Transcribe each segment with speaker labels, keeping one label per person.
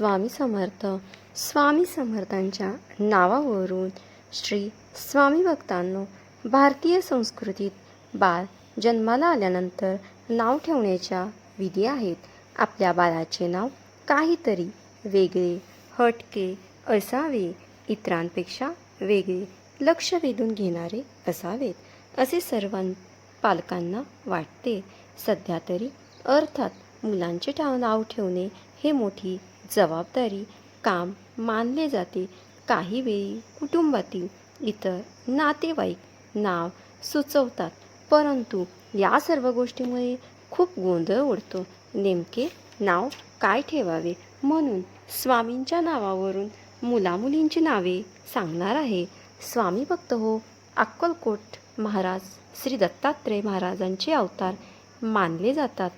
Speaker 1: स्वामी समर्थ स्वामी समर्थांच्या नावावरून श्री स्वामी भक्तांनो भारतीय संस्कृतीत बाळ जन्माला आल्यानंतर नाव ठेवण्याच्या विधी आहेत. आपल्या बाळाचे नाव काहीतरी वेगळे हटके असावे. इतरांपेक्षा वेगळे लक्ष वेधून घेणारे असावेत असे सर्व पालकांना वाटते. सध्या तरी अर्थात मुलांचे ठा नाव ठेवणे हे मोठी जबाबदारी काम मानले जाते. काही वेळी कुटुंबातील इतर नातेवाईक नाव सुचवतात परंतु या सर्व गोष्टीमुळे खूप गोंधळ उडतो. नेमके नाव काय ठेवावे म्हणून स्वामींच्या नावावरून मुलामुलींची नावे सांगणार आहे. स्वामी भक्त हो अक्कलकोट महाराज श्री दत्तात्रय महाराजांचे अवतार मानले जातात.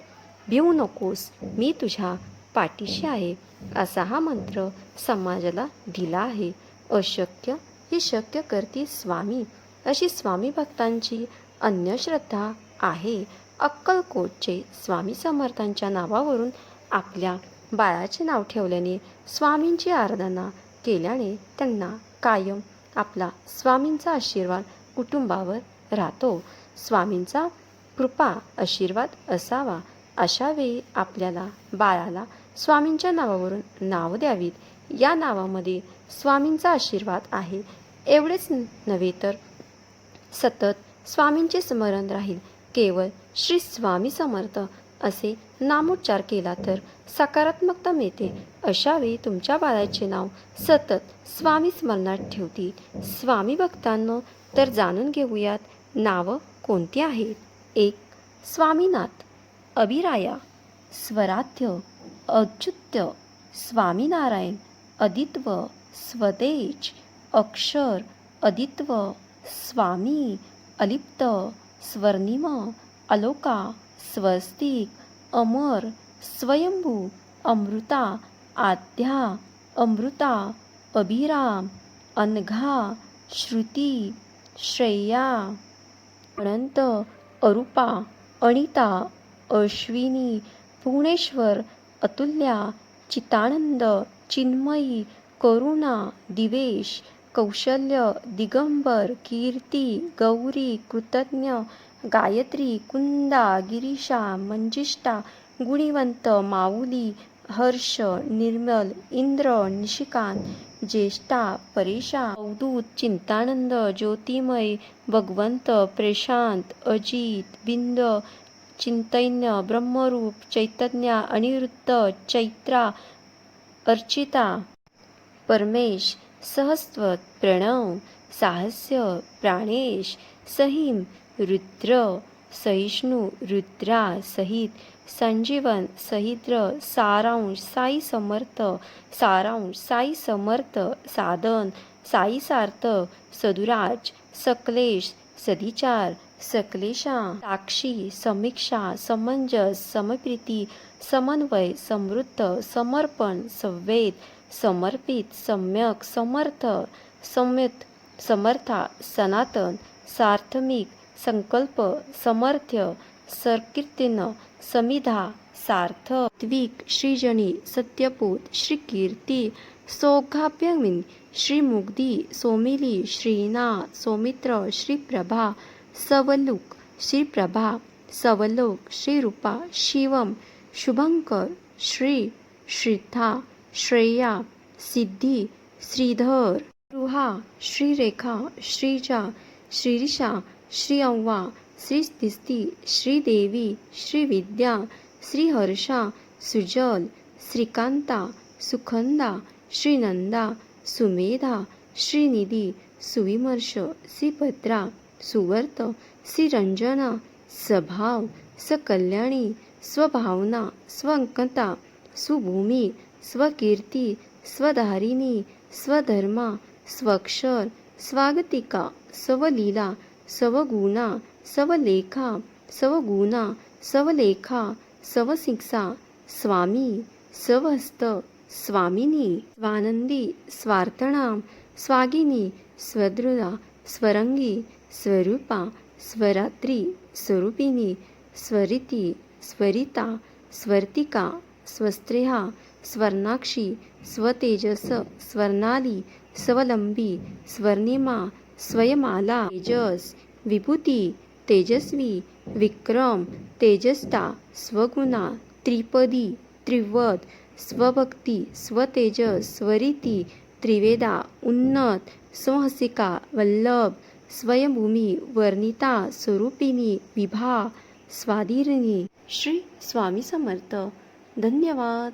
Speaker 1: भिवू नकोस मी तुझ्या पाठीशी आहे. असा हा मंत्र समाजाला दिला आहे. अशक्य हे शक्य करते स्वामी. अशी स्वामी भक्तांची अन्य श्रद्धा आहे. अक्कलकोटचे स्वामी समर्थांच्या नावावरून आपल्या बाळाचे नाव ठेवल्याने स्वामींची आराधना केल्याने त्यांना कायम आपला स्वामींचा आशीर्वाद कुटुंबावर राहतो. स्वामींचा कृपा आशीर्वाद असावा. अशावेळी आपल्याला बाळाला स्वामींच्या नावावरून नाव द्यावीत. या नावामध्ये स्वामींचा आशीर्वाद आहे. एवढेच नव्हे तर सतत स्वामींचे स्मरण राहील. केवळ श्री स्वामी समर्थ असे नामोच्चार केला तर सकारात्मकता मिळते. अशावेळी तुमच्या बाळाचे नाव सतत स्वामी स्मरणात ठेवतील. स्वामी भक्तांनो तर जाणून घेऊयात नावं कोणती आहेत. एक स्वामीनाथ. अभिराया. स्वराध्य. अच्युत्य स्वामीनारायण अदित्व स्वदेश अक्षर अदित्व स्वामी अलिप्त स्वर्णिम अलोका स्वस्तिक अमर स्वयंभू अमृता आद्या अमृता अभिराम अनघा श्रुती श्रेया अनंत अरूपा अनिता अश्विनी भुवनेश्वर अतुल्या चितानंद चिन्मयी करुणा दिवेश कौशल्य दिगंबर कीर्ती गौरी कृतज्ञ गायत्री कुंदा गिरीशा मंजिष्ठा गुणिवंत माऊली हर्ष निर्मल इंद्र निशिकांत ज्येष्ठा परेशा अवधूत चिंतानंद ज्योतिमय भगवंत प्रशांत अजित बिंद चिंतन्य ब्रह्मरूप चैतन्य अनिरुद्ध चैत्रा अर्चिता परमेश सहस्वत प्रणव साहस्य प्राणेश सहीम रुद्र सहिष्णू रुद्रा सहित संजीवन सहिद्र सारांश साई समर्थ सारांश साई समर्थ साधन साई सार्थ सदुराज सकलेश सदिचार सकलेशा साक्षी समीक्षा समंजस समप्रीती समन्वय समृद्ध समर्पण संवेद समर्पित सम्यक समर्थ सम्यत समर्था सनातन सार्थमिक संकल्प समर्थ्य सरकीर्तीन समिधा सार्थ द्विक श्रीजनी सत्यपूत श्रीकीर्ती सौघाभ्यमिन श्रीमुग्धी सोमिली श्रीनाथ सौमित्र श्रीप्रभा सवलुक श्रीप्रभा सवलोक श्रीरूपा शिवम शुभंकर श्री श्रीथा श्रेया सिद्धी श्रीधर रुहा श्रीरेखा श्रीजा श्रीरिषा श्री अव्वा श्री स्थिस्ती श्रीदेवी श्रीविद्या श्रीहर्षा सुजल श्रीकांता सुखंदा श्रीनंदा सुमेधा श्रीनिधी सुविमर्श श्रीभद्रा सुवर्त श्रीरंजना स्वभाव सकल्याणी स्वभावना स्वंकता सुभूमी स्वकीर्ती स्वधारिणी स्वधर्मा स्वक्षर स्वागतिका स्वलीला स्वगुणा स्वलेखा स्वगुणा स्वलेखा स्वशिक्षा स्वामी स्वहस्त स्वामिनी स्वानंदी स्वार्थणाम स्वागिनी स्वदृढा स्वरंगी स्वरूपा स्वरात्री स्वरूपिणी स्वरिती स्वरिता स्वर्तिका स्वस्त्रेहा स्वर्णाक्षी स्वतेजस स्वर्णाली स्वलंबी स्वर्णिमा स्वयमाला तेजस विभूती तेजस्वी विक्रम तेजस्ता स्वगुणा त्रिपदी त्रिवद स्वभक्ती स्वतेजस स्वरिती त्रिवेदा उन्नत स्वहसिका वल्लभ स्वयंभूमी वर्णिता स्वरूपिणी विभा स्वादिरिणी. श्री स्वामी समर्थ. धन्यवाद.